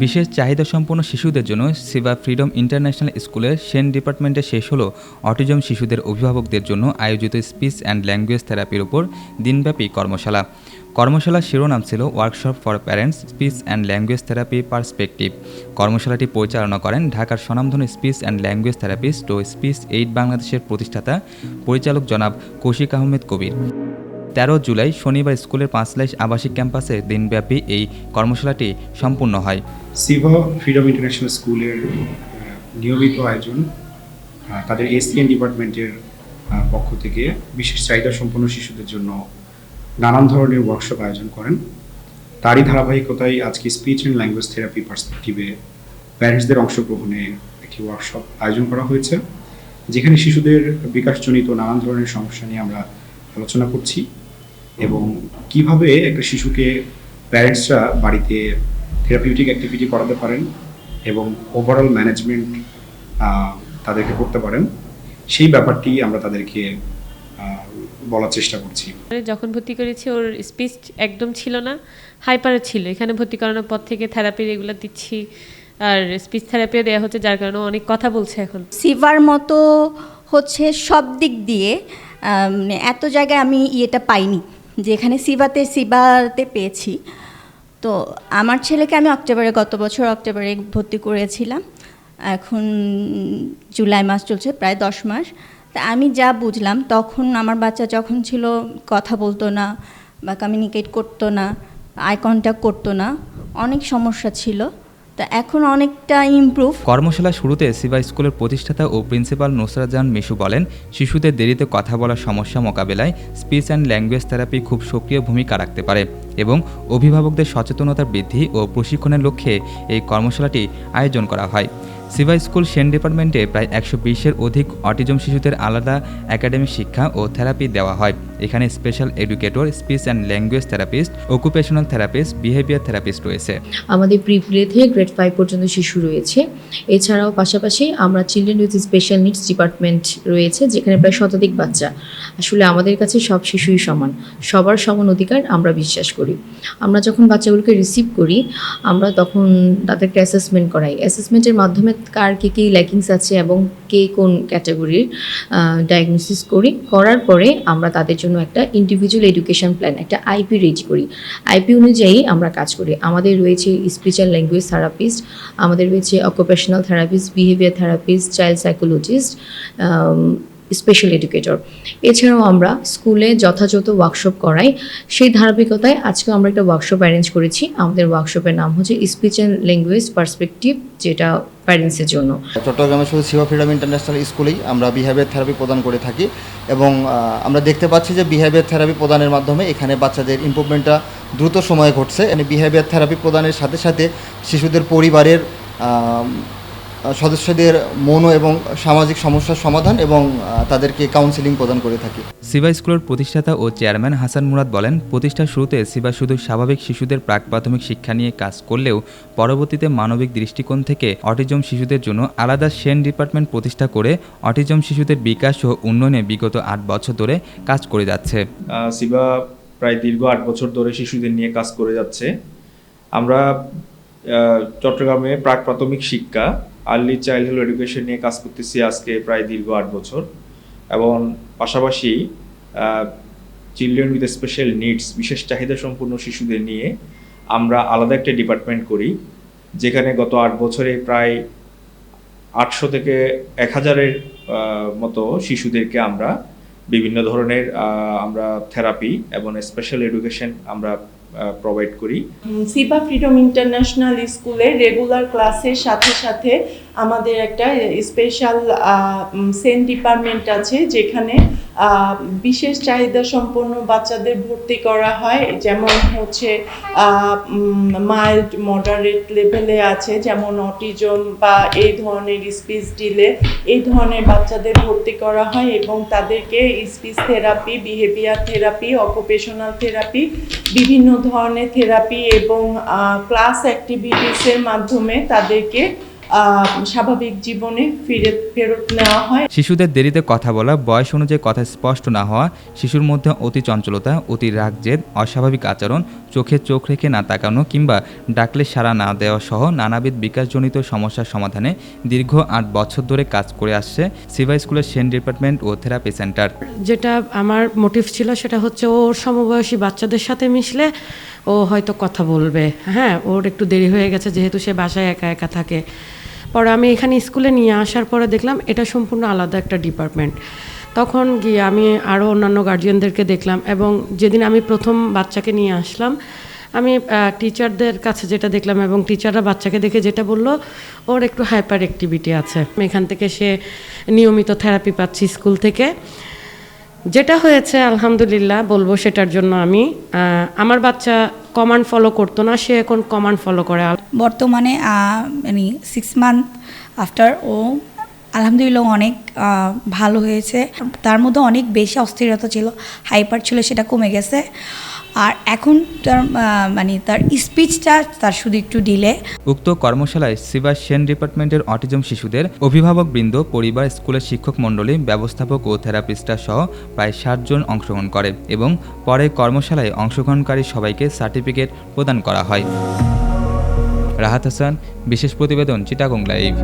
বিশেষ চাহিদা সম্পন্ন শিশুদের জন্য সিবা ফ্রিডম ইন্টারন্যাশনাল স্কুলের সেন ডিপার্টমেন্টে শেষ হলো অটিজম শিশুদের অভিভাবকদের জন্য আয়োজিত স্পিচ অ্যান্ড ল্যাঙ্গুয়েজ থেরাপির উপর দিনব্যাপী কর্মশালা। কর্মশালার শিরোনাম ছিল workshop for parents, speech and language therapy perspective. কর্মশালাটি পরিচালনা করেন ঢাকার স্বনামধন্য স্পিচ অ্যান্ড ল্যাঙ্গুয়েজ থেরাপিস্ট ও স্পিচ এইড বাংলাদেশের প্রতিষ্ঠাতা পরিচালক জনাব কৌশিক আহমেদ কবির। তেরো জুলাই শনিবার স্কুলের পাঁচলাইশ আবাসিক ক্যাম্পাসে দিনব্যাপী এই কর্মশালাটি সম্পূর্ণ হয়। সিভা ফ্রিডম ইন্টারন্যাশনাল স্কুলের নিয়মিত আয়োজন তাদের এসিএন ডিপার্টমেন্টের পক্ষ থেকে বিশেষ চাহিদা সম্পন্ন শিশুদের জন্য নানান ধরনের ওয়ার্কশপ আয়োজন করেন। তারই ধারাবাহিকতায় আজকে স্পিচ অ্যান্ড ল্যাঙ্গুয়েজ থেরাপি পার্সপেক্টিভে প্যারেন্টসদের অংশগ্রহণে একটি ওয়ার্কশপ আয়োজন করা হয়েছে, যেখানে শিশুদের বিকাশজনিত নানান ধরনের সমস্যা নিয়ে আমরা আলোচনা করছি। এবং কীভাবে একটা শিশুকে প্যারেন্টসরা বাড়িতে থেরাপিউটিক অ্যাক্টিভিটি করাতে পারেন এবং ওভারঅল ম্যানেজমেন্ট তাদেরকে করতে পারেন সেই ব্যাপারটি আমরা তাদেরকে বলার চেষ্টা করছি। যখন ভর্তি করেছি ওর স্পিচ একদম ছিল না হাইপারে ছিল। এখানে ভর্তি করানোর পর থেকে থেরাপি রেগুলার দিচ্ছি আর স্পিচ থেরাপিও দেওয়া হচ্ছে যার কারণে অনেক কথা বলছে এখন। সিভার মতো হচ্ছে সব দিক দিয়ে মানে এত জায়গায় আমি ইয়েটা পাইনি। যেখানে সিভাতে সিভাতে পেয়েছি। তো আমার ছেলেকে আমি অক্টোবরে, গত বছর অক্টোবরে ভর্তি করেছিলাম। এখন জুলাই মাস চলছে, প্রায় দশ মাস। তা আমি যা বুঝলাম, তখন আমার বাচ্চা যখন ছিল, কথা বলতো না বা কমিউনিকেট করতো না আই কন্ট্যাক্ট করতো না, অনেক সমস্যা ছিল। তা এখন অনেকটা ইমপ্রুভ কর্মশালা শুরুতে সিবা স্কুলের প্রতিষ্ঠাতা ও প্রিন্সিপাল নুসরাত জাহান মিশু বলেন, শিশুদের দেরিতে কথা বলার সমস্যা মোকাবেলায় স্পিচ অ্যান্ড ল্যাঙ্গুয়েজ থেরাপি খুব সক্রিয় ভূমিকা রাখতে পারে। এবং অভিভাবকদের সচেতনতা বৃদ্ধি ও প্রশিক্ষণের লক্ষ্যে এই কর্মশালাটি আয়োজন করা হয়। সিবা স্কুল সেন ডিপার্টমেন্টে প্রায় একশো বিশের অধিক অটিজম শিশুদের আলাদা একাডেমিক শিক্ষা ও থেরাপি দেওয়া হয়। এখানে special educator, speech and language therapist, occupational therapist, behaviour therapist রয়েছে। আমাদের প্রি প্লে থেকে গ্রেড ফাইভ পর্যন্ত শিশু রয়েছে। এছাড়াও পাশাপাশি আমরা children with special needs department রয়েছে, যেখানে প্রায় শতাধিক বাচ্চা। আসলে আমাদের কাছে সব শিশুই সমান। সবার সমান অধিকার আমরা বিশ্বাস করি। আমরা যখন বাচ্চাগুলোকে রিসিভ করি, আমরা তখন তাদেরকে অ্যাসেসমেন্ট করাই। অ্যাসেসমেন্টের মাধ্যমে কার কী কী ল্যাকিংস আছে এবং কে কোন ক্যাটাগরির ডায়াগনোসিস করি। করার পরে আমরা তাদের জন্য একটা ইন্ডিভিজুয়াল এডুকেশন প্ল্যান একটা আইপি রেডি করি। আইপি অনুযায়ী আমরা কাজ করি। আমাদের রয়েছে স্পিচ ল্যাঙ্গুয়েজ থেরাপিস্ট আমাদের রয়েছে occupational therapist behaviour therapist child psychologist special educator এছাড়াও আমরা স্কুলে যথাযথ ওয়ার্কশপ করাই। সেই ধারাবাহিকতায় আজকে আমরা একটা ওয়ার্কশপ অ্যারেঞ্জ করেছি। আমাদের ওয়ার্কশপের নাম হচ্ছে স্পিচ অ্যান্ড ল্যাঙ্গুয়েজ পার্সপেক্টিভ যেটা প্যারেন্টসের জন্য। চট্টগ্রামের শুধু সিভা ফ্রিডম ইন্টারন্যাশনাল স্কুলেই আমরা বিহেভিয়ার থেরাপি প্রদান করে থাকি এবং আমরা দেখতে পাচ্ছি যে বিহেভিয়ার থেরাপি প্রদানের মাধ্যমে এখানে বাচ্চাদের ইমপ্রুভমেন্টটা দ্রুত সময়ে ঘটছে। এখানে বিহেভিয়ার থেরাপি প্রদানের সাথে সাথে শিশুদের পরিবারের সদস্যদের মনো এবং সামাজিক সমস্যার সমাধান এবং তাদেরকে কাউন্সিলিং প্রদান করে থাকি। সিবা স্কুলের প্রতিষ্ঠাতা ও চেয়ারম্যান হাসান মুরাদ বলেন প্রতিষ্ঠার শুরুতে সিবা শুধু স্বাভাবিক শিশুদের প্রাক প্রাথমিক শিক্ষা নিয়ে কাজ করলেও পরবর্তীতে মানবিক দৃষ্টিকোণ থেকে অটিজম শিশুদের জন্য আলাদা সেন ডিপার্টমেন্ট প্রতিষ্ঠা করে অটিজম শিশুদের বিকাশ ও উন্নয়নে বিগত আট বছর ধরে কাজ করে যাচ্ছে। সিবা প্রায় দীর্ঘ আট বছর ধরে শিশুদের নিয়ে কাজ করে যাচ্ছে। আমরা চট্টগ্রামে প্রাক প্রাথমিক শিক্ষা আর্লি চাইল্ডহুড এডুকেশন নিয়ে কাজ করতেছি আজকে প্রায় দীর্ঘ আট বছর। এবং পাশাপাশি চিলড্রেন উইথ স্পেশাল নিডস বিশেষ চাহিদা সম্পন্ন শিশুদের নিয়ে আমরা আলাদা একটা ডিপার্টমেন্ট করি, যেখানে গত আট বছরে প্রায় আটশো থেকে এক হাজারের মতো শিশুদেরকে আমরা বিভিন্ন ধরনের আমরা থেরাপি এবং স্পেশাল এডুকেশন আমরা প্রোভাইড করি। সিপা ফ্রিডম ইন্টারন্যাশনাল স্কুলের রেগুলার ক্লাসের সাথে সাথে আমাদের একটা স্পেশাল সেন ডিপার্টমেন্ট আছে যেখানে বিশেষ চাহিদা সম্পন্ন বাচ্চাদের ভর্তি করা হয়। যেমন হচ্ছে মাইল্ড মডারেট লেভেলে আছে, যেমন অটিজম বা এই ধরনের স্পিচ ডিলে এই ধরনের বাচ্চাদের ভর্তি করা হয় এবং তাদেরকে speech therapy behaviour therapy occupational therapy বিভিন্ন ধরনের থেরাপি এবং ক্লাস অ্যাক্টিভিটিসের মাধ্যমে তাদেরকে স্বাভাবিক জীবনে ফিরে ফেরত নেওয়া হয়। শিশুদের দেরিতে কথা বলা বয়স অনুযায়ী কথা স্পষ্ট না হওয়া শিশুর মধ্যে অতি চঞ্চলতা অতি রাগ জেদ অস্বাভাবিক আচরণ চোখে চোখ রেখে না তাকানো কিংবা ডাকলে সাড়া না দেওয়া সহ নানাবিধ বিকাশজনিত সমস্যার সমাধানে দীর্ঘ আট বছর ধরে কাজ করে আসছে সিভা স্কুলের সেন ডিপার্টমেন্ট ও থেরাপি সেন্টার। যেটা আমার মোটিভ ছিল সেটা হচ্ছে ওর সমবয়সী বাচ্চাদের সাথে মিশলে ও হয়তো কথা বলবে। হ্যাঁ ওর একটু দেরি হয়ে গেছে যেহেতু সে বাসায় একা একা থাকে। পরে আমি এখানে স্কুলে নিয়ে আসার পরে দেখলাম এটা সম্পূর্ণ আলাদা একটা ডিপার্টমেন্ট। তখন গিয়ে আমি আরও অন্যান্য গার্জিয়ানদেরকে দেখলাম এবং যেদিন আমি প্রথম বাচ্চাকে নিয়ে আসলাম, আমি টিচারদের কাছে যেটা দেখলাম এবং টিচাররা বাচ্চাকে দেখে যেটা বলল, ওর একটু হাইপার অ্যাক্টিভিটি আছে। এখান থেকে সে নিয়মিত থেরাপি পাচ্ছি স্কুল থেকে। যেটা হয়েছে, আলহামদুলিল্লাহ, বলব সেটার জন্য আমি আমার বাচ্চা কমান্ড ফলো করতো না, সে এখন কমান্ড ফলো করে। বর্তমানে মানে সিক্স মান্থ আফটার ও আলহামদুলিল্লাহ অনেক ভালো হয়েছে। তার মধ্যে অনেক বেশি অস্থিরতা ছিল হাইপার ছিল, সেটা কমে গেছে। আর এখন তার মানে তার স্পিচটা তার শুধু একটু ডিলে উক্ত কর্মশালায় সিভা সেন ডিপার্টমেন্টের অটিজম শিশুদের অভিভাবকবৃন্দ পরিবার, স্কুলের শিক্ষক মণ্ডলী, ব্যবস্থাপক ও থেরাপিস্টরা সহ প্রায় ষাট জন অংশগ্রহণ করে এবং পরে কর্মশালায় অংশগ্রহণকারী সবাইকে সার্টিফিকেট প্রদান করা হয়। রাহাত হাসান, বিশেষ প্রতিবেদন, চিটাগং লাইভ।